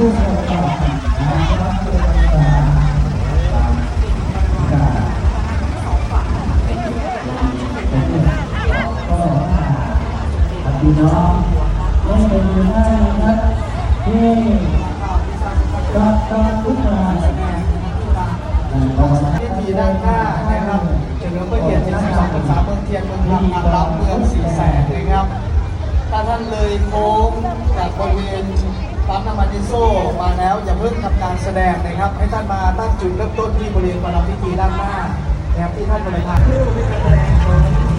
พี่น้องได้เป็นได้นะครับที่ก็ต้องทุกงานพิธีด้านหน้านะครับเฉลิมพระเกียรติ72พรรษาเมืองเทียนเมืองลำนางรับเมืองสี่แสงนะครับ ถ้าท่านเลยโค้งจากบริเวณ ปั๊มน้ำมันดิโซมาแล้วอย่าเพิ่งทำการแสดงนะครับ ให้ท่านมาตั้งจุดเริ่มต้นที่บริเวณประดับพิธีด้านหน้านะครับที่ท่านบริหารใ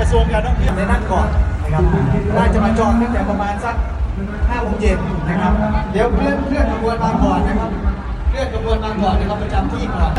กระทรวงการท่องเที่ยวในนั่นก่อนนะครับน่าจะมาจอดตั้งแต่ประมาณสักห้าโมงเย็นนะครับ เดี๋ยวเลื่อนเลื่อนขบวนมาก่อนนะครับเลื่อนขบวนมาก่อนนะครับประจำที่ก่อน